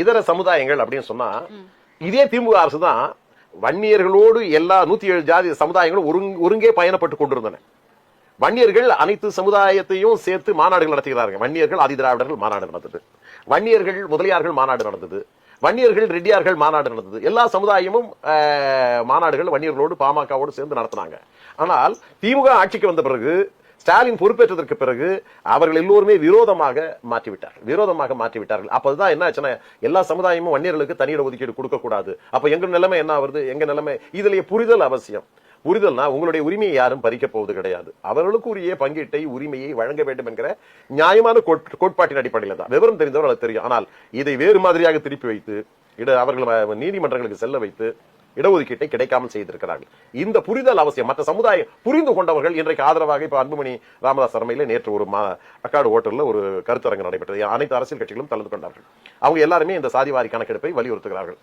இதர சமுதாயங்கள் அப்படின்னு சொன்னா இதே திமுக அரசு தான் வன்னியர்களோடு எல்லா நூத்தி ஏழு ஜாதி சமுதாயங்களும் ஒருங்கே பயணப்பட்டு கொண்டிருந்தன. வன்னியர்கள் அனைத்து சமுதாயத்தையும் சேர்த்து மாநாடுகள் நடத்துகிறார்கள். வன்னியர்கள் ஆதிதிராவிடர்கள் மாநாடு நடந்தது. வன்னியர்கள் முதலியார்கள் மாநாடு நடந்தது. வன்னியர்கள் ரெட்டியார்கள் மாநாடு நடந்தது. எல்லா சமுதாயமும் மாநாடுகள் வன்னியர்களோடு பாமகவோடு சேர்ந்து நடத்தினாங்க. ஆனால் திமுக ஆட்சிக்கு வந்த பிறகு ஸ்டாலின் பொறுப்பேற்றதற்கு பிறகு அவர்கள் எல்லோருமே விரோதமாக மாற்றிவிட்டார்கள். விரோதமாக மாற்றிவிட்டார்கள். அப்போதான் என்ன ஆச்சுன்னா எல்லா சமுதாயமும் வன்னியர்களுக்கு தனியிட ஒதுக்கீடு கொடுக்க கூடாது எங்கள் எங்க நிலைமை என்ன வருது எங்க நிலைமை? இதிலேயே புரிதல் அவசியம். புரிதல்னா உங்களுடைய உரிமையை யாரும் பறிக்க போவது கிடையாது. அவர்களுக்கு உரிய பங்கீட்டை உரிமையை வழங்க வேண்டும் என்கிற நியாயமான கோட்பாட்டின் அடிப்படையில் தான். விவரம் தெரிந்தவர் தெரியும். ஆனால் இதை வேறு மாதிரியாக திருப்பி வைத்து இட அவர்கள் நீதிமன்றங்களுக்கு செல்ல வைத்து இடஒதுக்கீட்டை கிடைக்காமல் செய்திருக்கிறார்கள். இந்த புரிதல் அவசியம். மற்ற சமுதாயம் புரிந்து கொண்டவர்கள் இன்றைக்கு ஆதரவாக இப்ப அன்புமணி ராமதாஸ் தலைமையில் நேற்று ஒரு மா- அக்காடு ஓட்டலில் ஒரு கருத்தரங்கு நடைபெற்றது. அனைத்து அரசியல் கட்சிகளும் கலந்து கொண்டார்கள். அவங்க எல்லாருமே இந்த சாதிவாரி கணக்கெடுப்பை வலியுறுத்துகிறார்கள்.